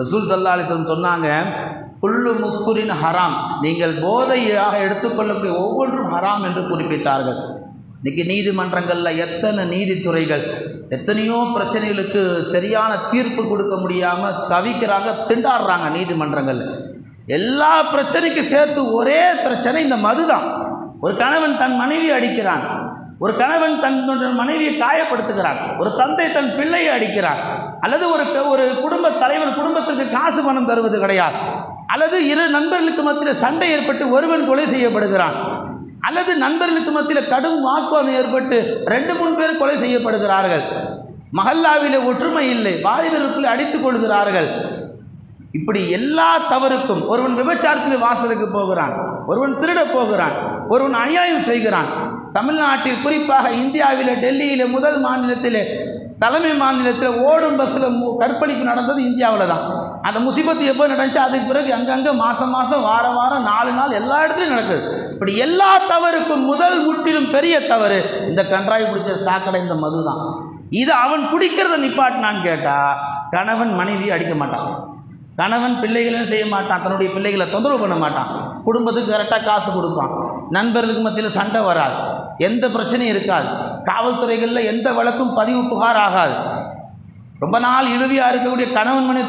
ரசூல் சல்லா அலிஸ்லம் சொன்னாங்க புல்லு முஸ்குரின் ஹராம். நீங்கள் போதையாக எடுத்துக்கொள்ளக்கூடிய ஒவ்வொன்றும் ஹராம் என்று குறிப்பிட்டார்கள். இன்னைக்கு நீதிமன்றங்களில் எத்தனை நீதித்துறைகள் எத்தனையோ பிரச்சனைகளுக்கு சரியான தீர்ப்பு கொடுக்க முடியாமல் தவிக்கிறாங்க திண்டாடுறாங்க நீதிமன்றங்கள் எல்லா பிரச்சனைக்கும் சேர்த்து ஒரே பிரச்சனை இந்த மதுதான். ஒரு கணவன் தன் மனைவி அடிக்கிறான். ஒரு கணவன் தன் மனைவியை காயப்படுத்துகிறான். ஒரு தந்தை தன் பிள்ளையை அடிக்கிறான். அல்லது ஒரு ஒரு குடும்ப தலைவன் குடும்பத்திற்கு காசு பணம் தருவது கிடையாது. அல்லது இரு நண்பர்களுக்கு மத்தியில் சண்டை ஏற்பட்டு ஒருவன் கொலை செய்யப்படுகிறான். அல்லது நண்பர்களுக்கு மத்தியில் கடும் வாக்குவாதம் ஏற்பட்டு ரெண்டு மூணு பேர் கொலை செய்யப்படுகிறார்கள். மஹல்லாவிலே ஒற்றுமை இல்லை. வாலிபர்களுக்குள்ளே அடித்துக் கொள்கிறார்கள். இப்படி எல்லா தவறுக்கும் ஒருவன் விபச்சாரத்தில் வாசலுக்கு போகிறான். ஒருவன் திருட போகிறான். ஒருவன் அநியாயம் செய்கிறான். தமிழ்நாட்டில் குறிப்பாக இந்தியாவில் டெல்லியில் முதல் மாநிலத்தில் தலைமை மாநிலத்தில் ஓடும் பஸ்ஸில் கற்பழிப்பு நடந்தது இந்தியாவில் தான். அந்த முசிபத்து எப்போ நடந்துச்சு? அதுக்கு பிறகு அங்கங்கே மாதம் மாதம் வாரம் வாரம் நாலு நாள் எல்லா இடத்துலையும் நடக்குது. இப்படி எல்லா தவறுக்கும் முதல் முற்றிலும் பெரிய தவறு இந்த கன்றாய் பிடிச்ச சாக்கடை இந்த மது தான். இது அவன் குடிக்கிறத நிப்பாட்டினான்னு கேட்டால் கணவன் மனைவி அடிக்க மாட்டான். கணவன் பிள்ளைகளும் செய்ய மாட்டான்? தன்னுடைய பிள்ளைகளை தொந்தரவு பண்ண மாட்டான். குடும்பத்துக்கு கரெக்டாக காசு கொடுப்பான். நண்பர்களுக்கு மத்தியில் சண்டை வராது. எந்த பிரச்சனையும் இருக்காது. காவல்துறைகளில் எந்த வழக்கும் பதிவு புகார் ஆகாது. ரொம்ப நாள் இழுவியாக இருக்கக்கூடிய கணவன் மனைவி